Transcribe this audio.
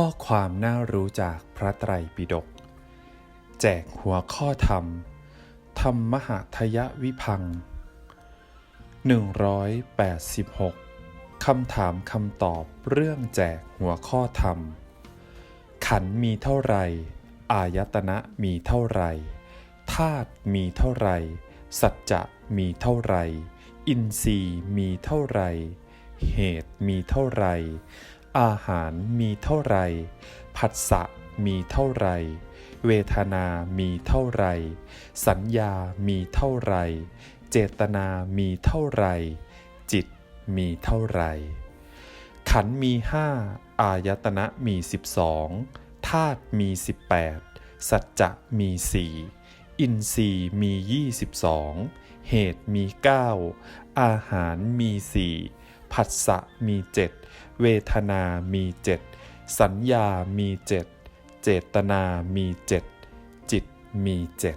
ข้อความน่ารู้จากพระไตรปิฎกแจกหัวข้อธรรม ธรรมมหาทยวิพัง 186 คำถามคำตอบเรื่องแจกหัวข้อธรรม ขันมีเท่าไร อายตนะมีเท่าไรธาตุมีเท่าไร สัจจะมีเท่าไร อินทรีย์มีเท่าไร เหตุมีเท่าไร อาหารมีเท่าไรผัสสะมีเท่าไร เวทนามีเท่าไร สัญญามีเท่าไร เจตนามีเท่าไร จิตมีเท่าไร ขันมีห้าอายตนะมีสิบสองธาตุมีสิบแปดสัจจะมีสี่อินทรีย์มียี่สิบสองเหตุมีเก้าอาหารมีสี่ ผัสสะมีเจ็ดเวทนามีเจ็ดสัญญามีเจ็ดเจตนามีเจ็ดจิตมีเจ็ด